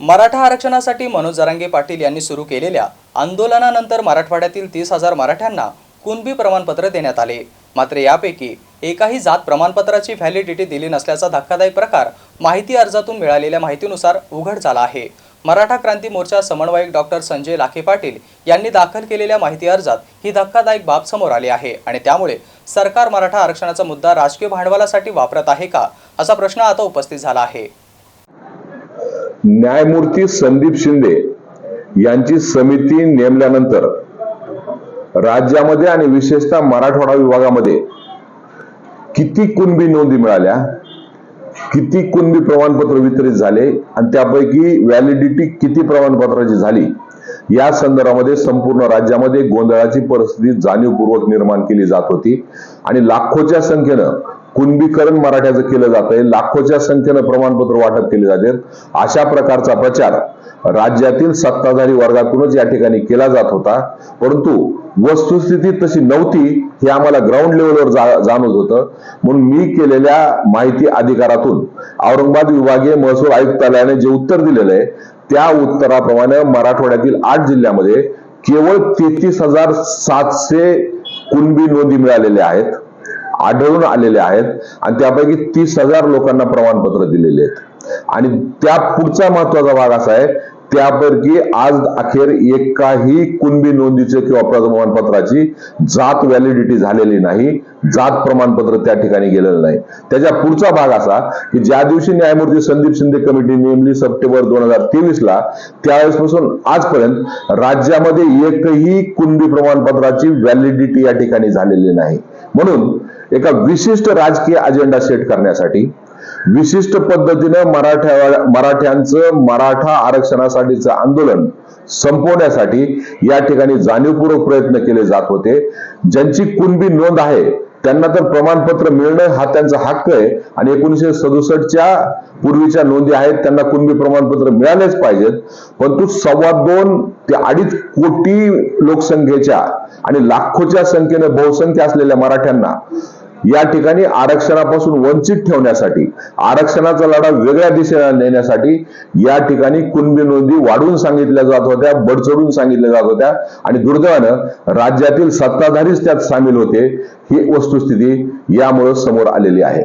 मराठा आरक्षणासाठी मनोज जरांगे पाटील यांनी सुरू केलेल्या आंदोलनानंतर मराठवाड्यातील तीस हजार मराठ्यांना कुणबी प्रमाणपत्र देण्यात आले. मात्र यापैकी एकाही जात प्रमाणपत्राची व्हॅलिडिटी दिली नसल्याचा धक्कादायक प्रकार माहिती अर्जातून मिळालेल्या माहितीनुसार उघड झाला आहे. मराठा क्रांती मोर्चा समन्वयक डॉक्टर संजय लाखे पाटील यांनी दाखल केलेल्या माहिती अर्जात ही धक्कादायक बाब समोर आली आहे आणि त्यामुळे सरकार मराठा आरक्षणाचा मुद्दा राजकीय भांडवलासाठी वापरत आहे का असा प्रश्न आता उपस्थित झाला आहे. न्यायमूर्ती संदीप शिंदे यांची समिती नेमल्यानंतर राज्यामध्ये आणि विशेषतः मराठवाडा विभागामध्ये किती कुणबी नोंदी मिळाल्या? किती कुणबी प्रमाणपत्र वितरित झाले? आणि त्यापैकी व्हॅलिडिटी किती प्रमाणपत्राची झाली? या संदर्भामध्ये संपूर्ण राज्यामध्ये गोंधळाची परिस्थिती जाणीवपूर्वक निर्माण केली जात होती. आणि लाखोच्या संख्येनं कुणबीकरण मराठ्याचं केलं जात आहे लाखोच्या संख्येनं प्रमाणपत्र वाटप केले जाते. अशा प्रकारचा प्रचार राज्यातील सत्ताधारी वर्गातूनच या ठिकाणी केला जात होता. परंतु वस्तुस्थिती तशी नव्हती हे आम्हाला ग्राउंड लेवलवर जा- जाणवत होतं. म्हणून मी केलेल्या माहिती अधिकारातून औरंगाबाद विभागीय महसूल आयुक्तालयाने जे उत्तर दिलेलं आहे त्या उत्तराप्रमाणे मराठवाड्यातील आठ जिल्ह्यामध्ये केवळ तेहतीस हजार सातशे कुणबी नोंदी मिळालेल्या आहेत. आढळून आलेले आहेत आणि त्यापैकी तीस हजार लोकांना प्रमाणपत्र दिलेले आहेत. आणि त्या पुढचा महत्त्वाचा भाग असा आहे त्यापैकी आज अखेर एकाही कुणबी नोंदीचे किंवा प्रमाणपत्राची जात व्हॅलिडिटी झालेली नाही जात प्रमाणपत्र त्या ठिकाणी गेलेलं नाही. त्याच्या पुढचा भाग असा की ज्या दिवशी न्यायमूर्ती संदीप शिंदे कमिटी नेमली सप्टेंबर दोन हजार तेवीस ला त्यावेळेसपासून आजपर्यंत राज्यामध्ये एकही कुणबी प्रमाणपत्राची व्हॅलिडिटी या ठिकाणी झालेली नाही. म्हणून एका विशिष्ट राजकीय अजेंडा सेट करण्यासाठी विशिष्ट पद्धतीनं मराठ्या मराठ्यांचं मराठा आरक्षणासाठीचं आंदोलन संपवण्यासाठी या ठिकाणी जाणीवपूर्वक प्रयत्न केले जात होते. ज्यांची कुणबी नोंद आहे त्यांना तर प्रमाणपत्र मिळणं हा त्यांचा हक्क आहे. आणि एकोणीशे सदुसष्टच्या पूर्वीच्या नोंदी आहेत त्यांना कुणबी प्रमाणपत्र मिळालेच पाहिजेत. परंतु सव्वा दोन ते अडीच कोटी लोकसंख्येच्या आणि लाखोच्या संख्येने बहुसंख्य असलेल्या मराठ्यांना या ठिकाणी आरक्षणापासून वंचित ठेवण्यासाठी आरक्षणाचा लढा वेगळ्या दिशेला नेण्यासाठी या ठिकाणी कुणबी नोंदी वाढवून सांगितल्या जात होत्या बडचडून सांगितल्या जात होत्या. आणि दुर्दैवानं राज्यातील सत्ताधारीच त्यात सामील होते. ही वस्तुस्थिती यामुळे समोर आलेली आहे.